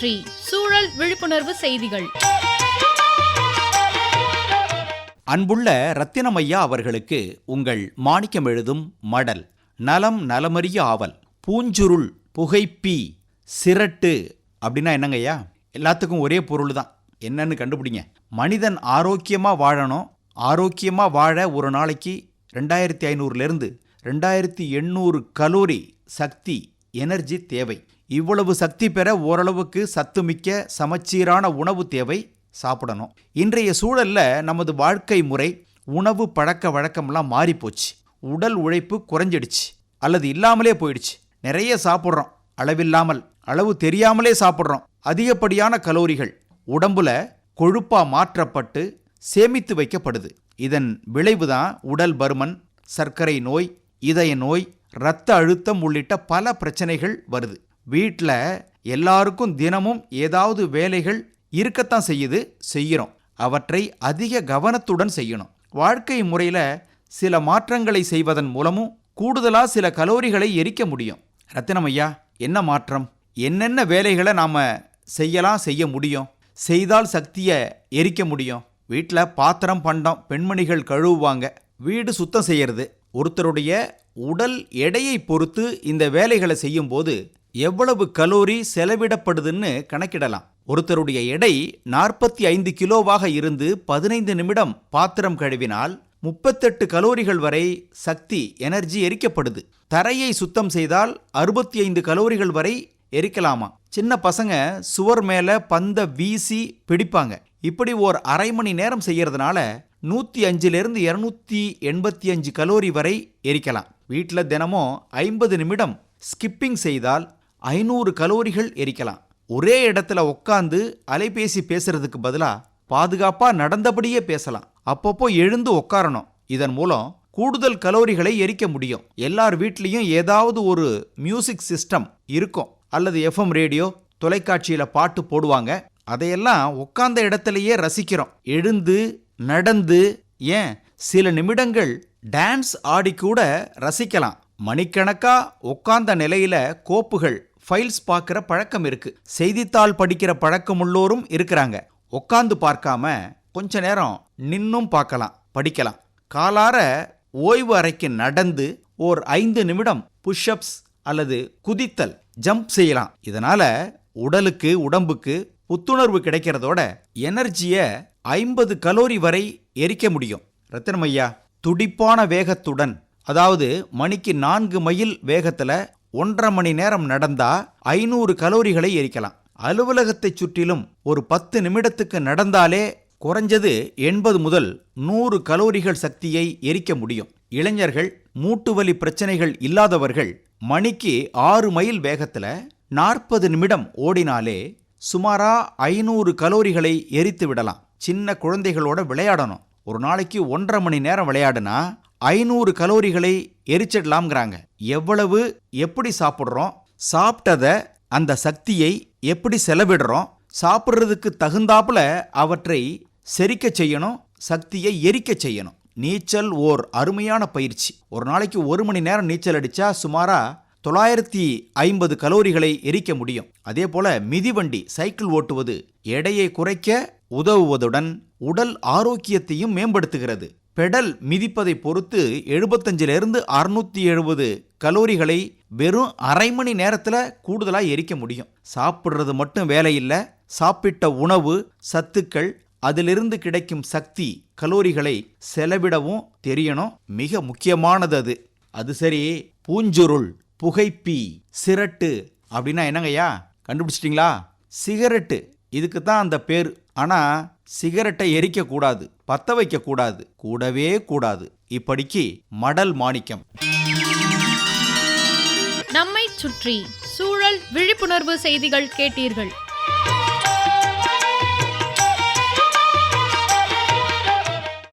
சுற்றி சூழல் விழிப்புணர்வு செய்திகள். அன்புள்ள ரத்தினமையா அவர்களுக்கு உங்கள் மாணிக்கம் எழுதும் மடல் நலம் நலமறிய ஆவல் பூஞ்சுருள் புகைப்பி சிரட்டு அப்படின்னா என்னங்கய்யா எல்லாத்துக்கும் ஒரே பொருள் தான் என்னன்னு கண்டுபிடிங்க. மனிதன் ஆரோக்கியமாக வாழணும் ஆரோக்கியமாக வாழ ஒரு நாளைக்கு ரெண்டாயிரத்தி ஐநூறுலேருந்து ரெண்டாயிரத்தி எண்ணூறு கலோரி சக்தி எனர்ஜி தேவை. இவ்வளவு சக்தி பெற ஓரளவுக்கு சத்துமிக்க சமச்சீரான உணவு தேவை சாப்பிடணும். இன்றைய சூழல்ல நமது வாழ்க்கை முறை உணவு பழக்க வழக்கம்லாம் மாறிப்போச்சு. உடல் உழைப்பு குறைஞ்சிடுச்சு. அல்லது இல்லாமலே போயிடுச்சு. நிறைய சாப்பிட்றோம். அளவில்லாமல். அளவு தெரியாமலே சாப்பிட்றோம். அதிகப்படியான கலோரிகள். உடம்புல கொழுப்பா மாற்றப்பட்டு சேமித்து வைக்கப்படுது. இதன் விளைவுதான் உடல் பருமன் சர்க்கரை நோய் இதய நோய் இரத்த அழுத்தம் உள்ளிட்ட பல பிரச்சனைகள் வருது. வீட்டில் எல்லாருக்கும் தினமும் ஏதாவது வேலைகள் இருக்கத்தான் செய்யுது செய்கிறோம் அவற்றை அதிக கவனத்துடன் செய்யணும். வாழ்க்கை முறையில் சில மாற்றங்களை செய்வதன் மூலமும் கூடுதலாக சில கலோரிகளை எரிக்க முடியும். ரத்தினம் ஐயா என்ன மாற்றம்? என்னென்ன வேலைகளை நாம் செய்யலாம் செய்ய முடியும்? செய்தால் சக்தியை எரிக்க முடியும். வீட்டில் பாத்திரம் பண்டம் பெண்மணிகள் கழுவுவாங்க. வீடு சுத்தம் செய்கிறது ஒருத்தருடைய உடல் எடையை பொறுத்து இந்த வேலைகளை செய்யும்போது எவ்வளவு கலோரி செலவிடப்படுதுன்னு கணக்கிடலாம். ஒருத்தருடைய எடை நாற்பத்தி ஐந்து கிலோவாக இருந்து பதினைந்து நிமிடம் பாத்திரம் கழுவினால் முப்பத்தெட்டு கலோரிகள் வரை சக்தி எனர்ஜி எரிக்கப்படுது. தரையை சுத்தம் செய்தால் அறுபத்தி ஐந்து கலோரிகள் வரை எரிக்கலாமா? சின்ன பசங்க சுவர் மேல பந்த வீசி பிடிப்பாங்க. இப்படி ஓர் அரை மணி நேரம் செய்யறதுனால நூற்றி அஞ்சிலிருந்து இரநூத்தி எண்பத்தி அஞ்சு கலோரி வரை எரிக்கலாம். வீட்டில் தினமும் ஐம்பது நிமிடம் ஸ்கிப்பிங் செய்தால் ஐநூறு கலோரிகள் எரிக்கலாம். ஒரே இடத்துல உட்காந்து அலைபேசி பேசுறதுக்கு பதிலா பாதுகாப்பா நடந்தபடியே பேசலாம். அப்பப்போ எழுந்து உட்காரணும் இதன் மூலம் கூடுதல் கலோரிகளை எரிக்க முடியும். எல்லார் வீட்லேயும் ஏதாவது ஒரு மியூசிக் சிஸ்டம் இருக்கும். அல்லது எஃப்எம் ரேடியோ தொலைக்காட்சியில பாட்டு போடுவாங்க. அதையெல்லாம் உட்கார்ந்த இடத்துலயே ரசிக்கிறோம். எழுந்து நடந்து ஏன்? சில நிமிடங்கள் டான்ஸ் ஆடி கூட ரசிக்கலாம். மணிக்கணக்கா உட்கார்ந்த நிலையில கோப்புகள் ஃபைல்ஸ் பார்க்குற பழக்கம் இருக்கு. செய்தித்தாள் படிக்கிற பழக்கம் உள்ளோரும் இருக்கிறாங்க. உட்காந்து பார்க்காம கொஞ்ச நேரம் நின்னும் பார்க்கலாம் படிக்கலாம். காலார ஓய்வு அறைக்கு நடந்து ஓர் ஐந்து நிமிடம் புஷ்அப்ஸ் அல்லது குதித்தல் ஜம்ப் செய்யலாம். இதனால உடலுக்கு உடம்புக்கு புத்துணர்வு கிடைக்கிறதோட எனர்ஜியை ஐம்பது கலோரி வரை எரிக்க முடியும். ரத்தனமையா துடிப்பான வேகத்துடன் அதாவது மணிக்கு நான்கு மைல் வேகத்தில் ஒன்றரை மணி நேரம் நடந்தா ஐநூறு கலோரிகளை எரிக்கலாம். அலுவலகத்தைச் சுற்றிலும் ஒரு பத்து நிமிடத்துக்கு நடந்தாலே குறைஞ்சது எண்பது முதல் நூறு கலோரிகள் சக்தியை எரிக்க முடியும். இளைஞர்கள் மூட்டு வலி பிரச்சனைகள் இல்லாதவர்கள் மணிக்கு ஆறு மைல் வேகத்துல நாற்பது நிமிடம் ஓடினாலே சுமாரா ஐநூறு கலோரிகளை எரித்து விடலாம். சின்ன குழந்தைகளோட விளையாடணும். ஒரு நாளைக்கு ஒன்றரை மணி நேரம் விளையாடுனா ஐநூறு கலோரிகளை எரிச்சிடலாம்ங்கிறாங்க. எவ்வளவு எப்படி சாப்பிட்றோம் சாப்பிட்டத அந்த சக்தியை எப்படி செலவிடுறோம் சாப்பிட்றதுக்கு தகுந்தாப்புல அவற்றை செரிக்க செய்யணும் சக்தியை எரிக்க செய்யணும். நீச்சல் ஓர் அருமையான பயிற்சி. ஒரு நாளைக்கு ஒரு மணி நேரம் நீச்சல் அடிச்சா சுமாரா தொள்ளாயிரத்தி ஐம்பது கலோரிகளை எரிக்க முடியும். அதே போல மிதிவண்டி சைக்கிள் ஓட்டுவது எடையை குறைக்க உதவுவதுடன் உடல் ஆரோக்கியத்தையும் மேம்படுத்துகிறது. பெடல் மிதிப்பதை பொறுத்து எழுபத்தஞ்சிலிருந்து அறுநூற்றி எழுபது கலோரிகளை வெறும் அரை மணி நேரத்தில் கூடுதலாக எரிக்க முடியும். சாப்பிட்றது மட்டும் வேலை இல்லை சாப்பிட்ட உணவு சத்துக்கள் அதிலிருந்து கிடைக்கும் சக்தி கலோரிகளை செலவிடவும் தெரியணும். மிக முக்கியமானது அது. அது சரி பூஞ்சுருள் புகைப்பி சிரட்டு அப்படின்னா என்னங்கய்யா? கண்டுபிடிச்சிட்டிங்களா? சிகரெட்டு. இதுக்கு தான் அந்த பேர். ஆனால் சிகரெட்டை எரிக்கக்கூடாது பற்ற வைக்கக்கூடாது கூடவே கூடாது. இப்படிக்கு மடல் மாணிக்கம். நம்மை சுற்றி சூழல் விழிப்புணர்வு செய்திகள் கேட்டீர்கள்.